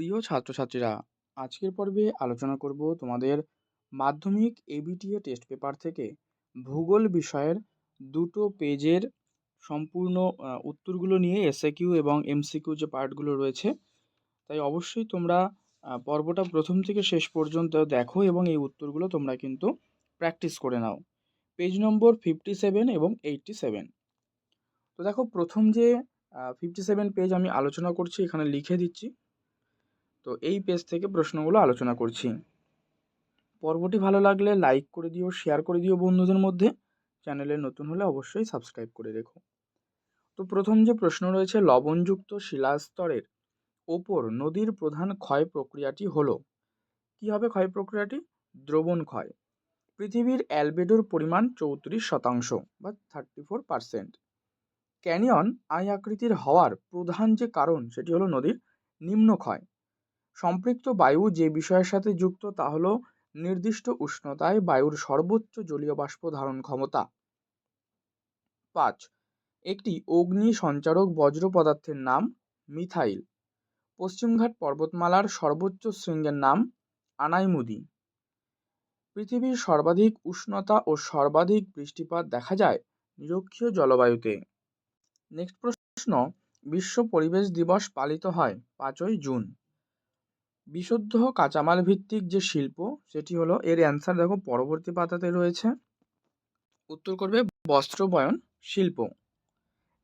প্রিয় ছাত্রছাত্রীরা, আজকের পর্বে আলোচনা করব তোমাদের মাধ্যমিক এবিটিএ টেস্ট পেপার থেকে ভূগোল বিষয়ের দুটো পেজের সম্পূর্ণ উত্তরগুলো নিয়ে এসএকিউ এবং এমসিকিউ যে পার্টগুলো রয়েছে। তাই অবশ্যই তোমরা পর্বটা প্রথম থেকে শেষ পর্যন্ত দেখো এবং এই উত্তরগুলো তোমরা কিন্তু প্র্যাকটিস করে নাও। পেজ নম্বর ফিফটি সেভেন এবং এইটটি সেভেন তো দেখো, প্রথম যে ফিফটি সেভেন পেজ আমি আলোচনা করছি, এখানে লিখে দিচ্ছি। তো এই পেজ থেকে প্রশ্নগুলো আলোচনা করছি। পর্বটি ভালো লাগলে লাইক করে দিও শেয়ার করে দিও বন্ধুদের মধ্যে। চ্যানেলে নতুন হলে অবশ্যই সাবস্ক্রাইব করে রেখো। তো প্রথম যে প্রশ্ন রয়েছে, লবণযুক্ত শিলাস্তরের ওপর নদীর প্রধান ক্ষয় প্রক্রিয়াটি হলো। কী হবে ক্ষয় প্রক্রিয়াটি? দ্রবণ ক্ষয়। পৃথিবীর অ্যালবেডোর পরিমাণ চৌত্রিশ শতাংশ বা thirty four percent canyon I আকৃতির হওয়ার প্রধান যে কারণ, সেটি হলো নদীর নিম্নক্ষয় সম্পৃক্ত বায়ু যে বিষয়ের সাথে যুক্ত তা হলো নির্দিষ্ট উষ্ণতায় বায়ুর সর্বোচ্চ জলীয় বাষ্প ধারণ ক্ষমতা। পাঁচ, একটি অগ্নি সঞ্চারক বজ্র পদার্থের নাম মিথাইল। পশ্চিমঘাট পর্বতমালার সর্বোচ্চ শৃঙ্গের নাম আনাইমুদি। পৃথিবীর সর্বাধিক উষ্ণতা ও সর্বাধিক বৃষ্টিপাত দেখা যায় নিরক্ষীয় জলবায়ুতে। নেক্সট প্রশ্ন, বিশ্ব পরিবেশ দিবস পালিত হয় পাঁচই জুন। বিশুদ্ধ কাঁচামাল ভিত্তিক যে শিল্প সেটি হলো এর অ্যান্সার দেখো পরবর্তী পাতাতে রয়েছে। উত্তর করবে বস্ত্রবয়ন শিল্প।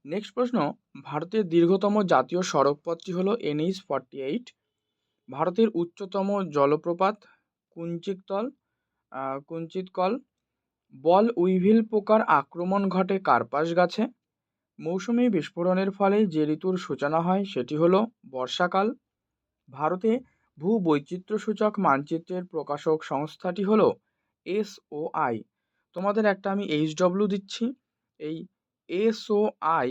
নেক্সট প্রশ্ন ভারতের দীর্ঘতম জাতীয় সড়কপথটি হলো এনএইচ ফর্টি এইট ভারতের উচ্চতম জলপ্রপাত কুঞ্চিতল আহ, কুঞ্চিতকল। বল উইভিল পোকার আক্রমণ ঘটে কার্পাস গাছে। মৌসুমি বিস্ফোরণের ফলে যে ঋতুর সূচনা হয় সেটি হলো বর্ষাকাল। ভারতে ভূবৈচিত্র্যসূচক মানচিত্রের প্রকাশক সংস্থাটি হলো এসওআই তোমাদের একটা আমি এইচডব্লিউ দিচ্ছি। এই এসওআই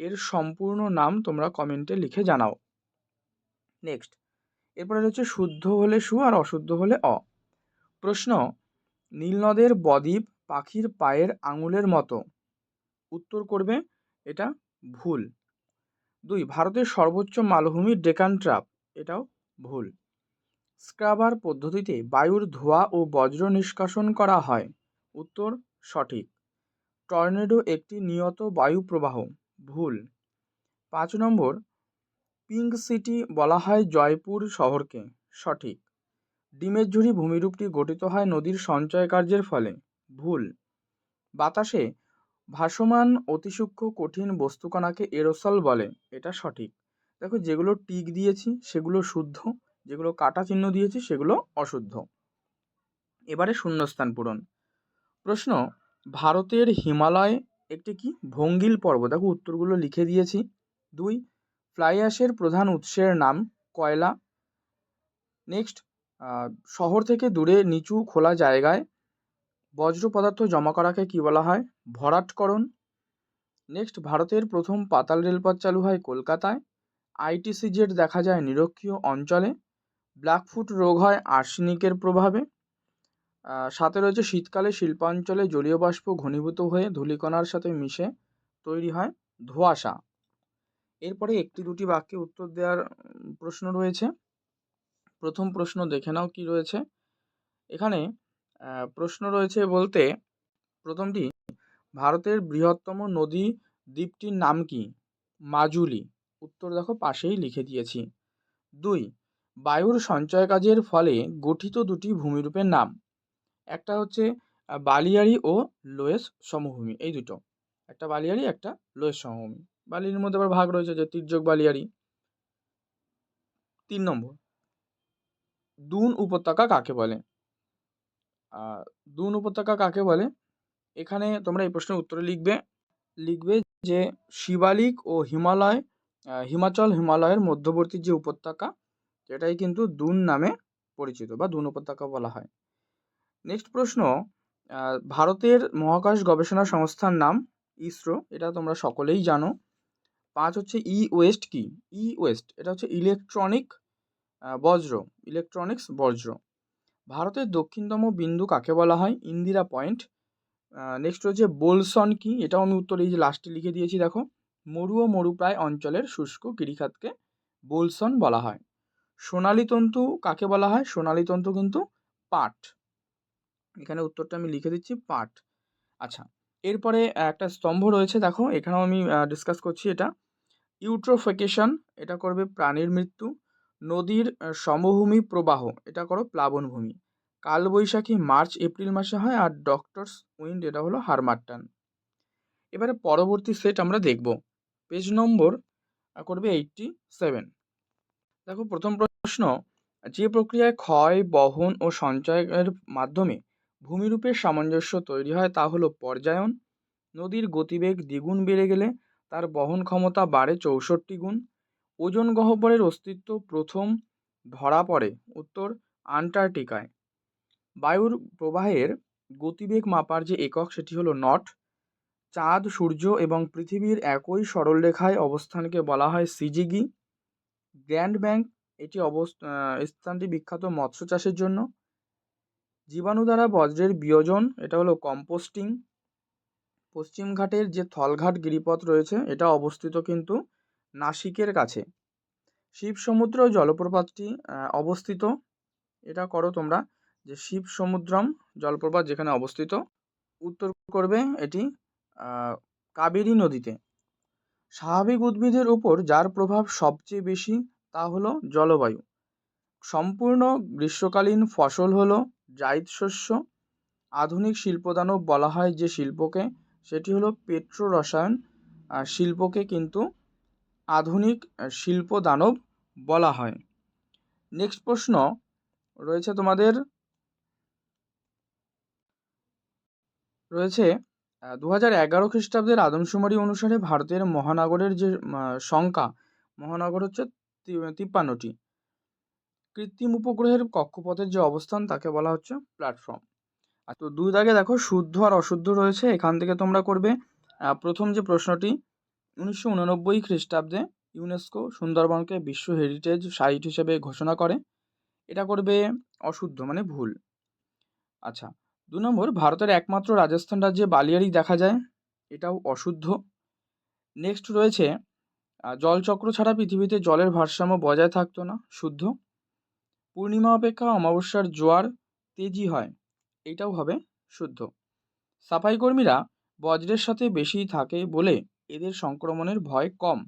এর সম্পূর্ণ নাম তোমরা কমেন্টে লিখে জানাও। নেক্সট। এরপরে রয়েছে শুদ্ধ হলে সু আর অশুদ্ধ হলে অ। প্রশ্ন নীলনদের বদ্বীপ পাখির পায়ের আঙুলের মতো। উত্তর করবে এটা ভুল। দুই, ভারতের সর্বোচ্চ মালভূমি ডেকান ট্রাপ এটাও ভুল। স্ক্রাবার পদ্ধতিতে বায়ুর ধোঁয়া ও বজ্র নিষ্কাশন করা হয়। উত্তর, সঠিক। টর্নেডো একটি নিয়ত বায়ু প্রবাহ, ভুল। পাঁচ নম্বর, পিঙ্ক সিটি বলা হয় জয়পুর শহরকে, সঠিক। ডিমের ঝুড়ি ভূমিরূপটি গঠিত হয় নদীর সঞ্চয় কার্যের ফলে, ভুল। বাতাসে ভাসমান অতিসূক্ষ্ম কঠিন বস্তুকণাকে এরোসল বলে, এটা সঠিক। দেখো যেগুলো টিক দিয়েছি, সেগুলো শুদ্ধ। যেগুলো কাটা চিহ্ন দিয়েছি সেগুলো অশুদ্ধ। এবারে শূন্যস্থান পূরণ। প্রশ্ন, ভারতের হিমালয় একটি কি ভঙ্গিল পর্ব? দেখো উত্তরগুলো লিখে দিয়েছি। দুই ফ্লাই অ্যাশের প্রধান উৎসের নাম কয়লা? নেক্সট শহর থেকে দূরে নিচু খোলা জায়গায় বজ্র পদার্থ জমা করাকে কী বলা হয়? ভরাটকরণ। নেক্সট, ভারতের প্রথম পাতাল রেলপথ চালু হয় কলকাতায়। আইটিসি জেট দেখা যায় নিরক্ষীয় অঞ্চলে। ব্ল্যাকফুট রোগ হয় আর্সেনিকের প্রভাবে। সাথে রয়েছে শীতকালে শিল্পাঞ্চলে জলীয় বাষ্প ঘনীভূত হয়ে ধূলিকণার সাথে মিশে তৈরি হয় ধোঁয়াশা। এরপরে একটি দুটি বাক্যে উত্তর দেওয়ার প্রশ্ন রয়েছে। প্রথম প্রশ্ন দেখে নাও কি রয়েছে। এখানে প্রশ্ন রয়েছে বলতে, প্রথমটি, ভারতের বৃহত্তম নদী দ্বীপটির নাম কি? মাজুলি। উত্তর দেখো, পাশেই লিখে দিয়েছি। দুই বায়ুর সঞ্চয় কাজের ফলে গঠিত দুটি ভূমিরূপের নাম। একটা হচ্ছে বালিয়ারি ও লোয়েস সমভূমি, এই দুটো। একটা বালিয়াড়ি, একটা লোয়েস সমভূমি। বালির মধ্যে আবার ভাগ রয়েছে যে তির্যক বালিয়াড়ি। তিন নম্বর। দুন উপত্যকা কাকে বলে? দুন উপত্যকা কাকে বলে? এখানে তোমরা এই প্রশ্নের উত্তরে লিখবে লিখবে যে শিবালিক ও হিমালয় হিমাচল হিমালয়ের মধ্যবর্তী যে উপত্যকা সেটাই কিন্তু দুন নামে পরিচিত বা দুন উপত্যকা বলা হয়। নেক্সট প্রশ্ন ভারতের মহাকাশ গবেষণা সংস্থার নাম ইসরো, এটা তোমরা সকলেই জানো। পাঁচ হচ্ছে ই ওয়েস্ট কি? ই ওয়েস্ট, এটা হচ্ছে ইলেকট্রনিক বজ্র, ইলেকট্রনিক্স বজ্র। ভারতের দক্ষিণতম বিন্দু কাকে বলা হয়? ইন্দিরা পয়েন্ট। নেক্সট রয়েছে বোলসন কি? এটাও আমি উত্তর এই যে লাস্টে লিখে দিয়েছি, দেখো। মরু ও মরুপ্রায় অঞ্চলের শুষ্ক গিরিখাতকে বোলসন বলা হয়। সোনালী তন্তু কাকে বলা হয়? সোনালী তন্তু কিন্তু পাট। এখানে উত্তরটা আমি লিখে দিচ্ছি, পাট। আচ্ছা এরপরে একটা স্তম্ভ রয়েছে, দেখো, এখানেও আমি ডিসকাস করছি এটা। ইউট্রোফিকেশন এটা করবে প্রাণীর মৃত্যু। নদীর সমভূমি প্রবাহ, এটা করো প্লাবনভূমি কালবৈশাখী মার্চ, এপ্রিল মাসে হয়, আর ডক্টরস উইন্ড, এটা হলো হারমাট্টান। এবারে পরবর্তী সেট আমরা দেখব। পেজ নম্বর করবে এইটটি সেভেন দেখো, প্রথম প্রশ্ন, যে প্রক্রিয়ায় ক্ষয়, বহন ও সঞ্চয়ের মাধ্যমে ভূমিরূপের সামঞ্জস্য তৈরি হয় তা হলো পর্যায়ন, নদীর গতিবেগ দ্বিগুণ বেড়ে গেলে তার বহন ক্ষমতা বাড়ে চৌষট্টি গুণ, ওজন গহ্বরের অস্তিত্ব প্রথম ধরা পড়ে উত্তর আন্টার্কটিকায়। বায়ুর প্রবাহের গতিবেগ মাপার যে একক সেটি হলো নট, চাঁদ, সূর্য এবং পৃথিবীর একই সরলরেখায় অবস্থানকে বলা হয় সিজিগি। গ্র্যান্ড ব্যাংক এটি অবস্থ স্থানটি বিখ্যাত মৎস্য চাষের জন্য। জীবাণু দ্বারা বজ্রের বিয়োজন, এটা হলো কম্পোস্টিং। পশ্চিম ঘাটের যে থলঘাট গিরিপথ রয়েছে, এটা অবস্থিত কিন্তু নাসিকের কাছে। শিব সমুদ্র জলপ্রপাতটি অবস্থিত। এটা করো তোমরা যে শিব সমুদ্রম জলপ্রপাত যেখানে অবস্থিত। উত্তর করবে এটি কাবেরী নদীতে। স্বাভাবিক উদ্ভিদের উপর যার প্রভাব সবচেয়ে বেশি তা হলো জলবায়ু। সম্পূর্ণ গ্রীষ্মকালীন ফসল হলো জায়িদ শস্য আধুনিক শিল্পদানব বলা হয় যে শিল্পকে সেটি হলো পেট্রো রসায়ন শিল্পকে কিন্তু আধুনিক আহ, শিল্প দানব বলা হয়। নেক্সট প্রশ্ন রয়েছে তোমাদের। রয়েছে দু হাজার এগারো খ্রিস্টাব্দের আদমশুমারি অনুসারে ভারতের মহানগরের যে সংখ্যা, মহানগর হচ্ছে তিপ্পান্নটি। কৃত্রিম উপগ্রহের কক্ষপথের যে অবস্থান, তাকে বলা হচ্ছে প্ল্যাটফর্ম আর তো দুই দাগে দেখো, শুদ্ধ আর অশুদ্ধ রয়েছে, এখান থেকে তোমরা করবে প্রথম যে প্রশ্নটি, উনিশশো উননব্বই খ্রিস্টাব্দে ইউনেস্কো সুন্দরবনকে বিশ্ব হেরিটেজ সাইট হিসেবে ঘোষণা করে। এটা করবে অশুদ্ধ মানে ভুল। আচ্ছা দু নম্বর, ভারতের একমাত্র রাজস্থান রাজ্যে বালিয়াড়ি দেখা যায়। এটাও অশুদ্ধ। নেক্সট রয়েছে জলচক্র ছাড়া পৃথিবীতে জলের ভারসাম্য বজায় থাকতো না, শুদ্ধ। পূর্ণিমা অপেক্ষা অমাবস্যার জোয়ার তেজি হয়, এটাও হবে শুদ্ধ। সাফাই কর্মীরা বজ্রের সাথে বেশি থাকে বলে এদের সংক্রমণের ভয় কম,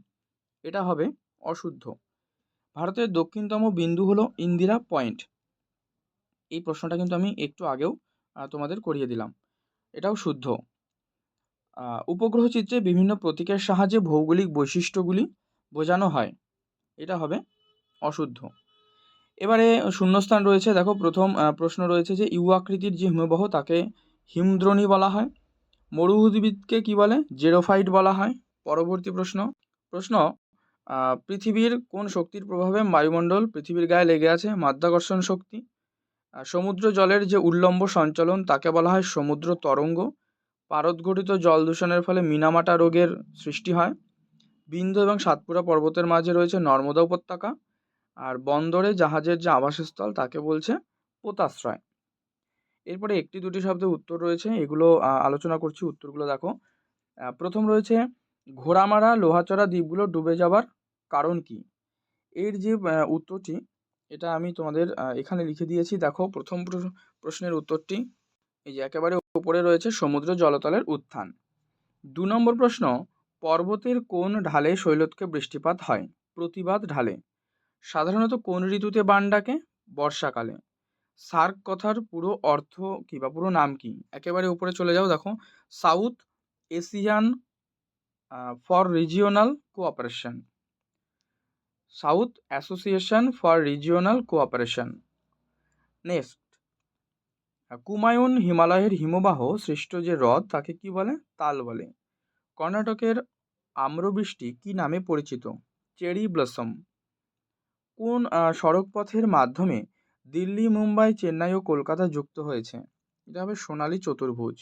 এটা হবে অশুদ্ধ। ভারতের দক্ষিণতম বিন্দু হলো ইন্দিরা পয়েন্ট। এই প্রশ্নটা কিন্তু আমি একটু আগেও তোমাদের করিয়ে দিলাম। এটাও শুদ্ধ। উপগ্রহ চিত্রে বিভিন্ন প্রতীকের সাহায্যে ভৌগোলিক বৈশিষ্ট্যগুলি বোঝানো হয়। এটা হবে অশুদ্ধ। এবারে শূন্যস্থান রয়েছে। দেখো, প্রথম প্রশ্ন রয়েছে যে ইউ আকৃতির যে হিমবাহ, তাকে হিমদ্রোণী বলা হয়। মরুদ্ভিদকে কি বলে? জেরোফাইট বলা হয়। পরবর্তী প্রশ্ন। প্রশ্ন পৃথিবীর কোন শক্তির প্রভাবে বায়ুমণ্ডল পৃথিবীর গায়ে লেগে আছে? মাধ্যাকর্ষণ শক্তি। সমুদ্র জলের যে উল্লম্ব সঞ্চালন, তাকে বলা হয় সমুদ্র তরঙ্গ। পারদঘটিত জল দূষণের ফলে মিনামাটা রোগের সৃষ্টি হয়। বিন্ধ্য এবং সাতপুরা পর্বতের মাঝে রয়েছে নর্মদা উপত্যকা, আর বন্দরে জাহাজের যে আবাসস্থল, তাকে বলছে পোতাশ্রয়। এরপরে একটি দুটি শব্দের উত্তর রয়েছে, এগুলো আলোচনা করছি উত্তরগুলো দেখো। প্রথম রয়েছে, ঘোড়ামারা, লোহাচড়া দ্বীপগুলো ডুবে যাবার কারণ কি? এর যে উত্তরটি এটা আমি তোমাদের এখানে লিখে দিয়েছি। দেখো, প্রথম প্র- প্রশ্নের উত্তরটি। এই যে একেবারে উপরে রয়েছে সমুদ্র জলতলের উত্থান। দু নম্বর প্রশ্ন, পর্বতের কোন ঢালে শৈলতকে বৃষ্টিপাত হয়? প্রতিবাদ ঢালে। সাধারণত কোন ঋতুতে বান ডাকে? বর্ষাকালে। সার্ক কথার পুরো অর্থ কি বা পুরো নাম কি? একেবারে উপরে চলে যাও, দেখো। South Asian for regional cooperation. South Association for regional cooperation next Kumaon হিমালয়ের হিমবাহ সৃষ্ট যে হ্রদ তাকে কি বলে? তাল বলে। কর্ণাটকের আম্রবৃষ্টি কি নামে পরিচিত? Cherry blossom. কোন সড়কপথের মাধ্যমে দিল্লি, মুম্বাই, চেন্নাই ও কলকাতা যুক্ত হয়েছে? এটা হবে সোনালী চতুর্ভুজ।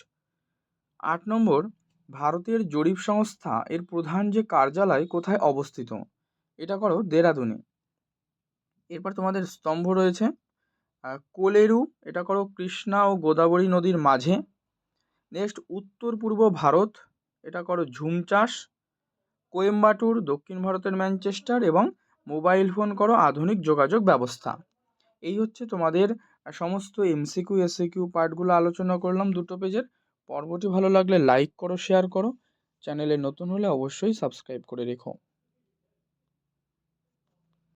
আট নম্বর, ভারতের জরিপ সংস্থা এর প্রধান যে কার্যালয় কোথায় অবস্থিত? এটা করো দেরাদুনে। এরপর তোমাদের স্তম্ভ রয়েছে। কোলেরু, এটা করো কৃষ্ণা ও গোদাবরী নদীর মাঝে। নেক্সট উত্তর পূর্ব ভারত, এটা করো ঝুম চাষ কোয়েম্বাটুর, দক্ষিণ ভারতের ম্যানচেস্টার এবং মোবাইল ফোন করো আধুনিক যোগাযোগ ব্যবস্থা। এই হচ্ছে তোমাদের সমস্ত এমসিকিউ এসিকিউ পার্টগুলো আলোচনা করলাম দুটো পেজের। পর্বটি ভালো লাগলে লাইক করো, শেয়ার করো। চ্যানেলে নতুন হলে অবশ্যই সাবস্ক্রাইব করে রেখো।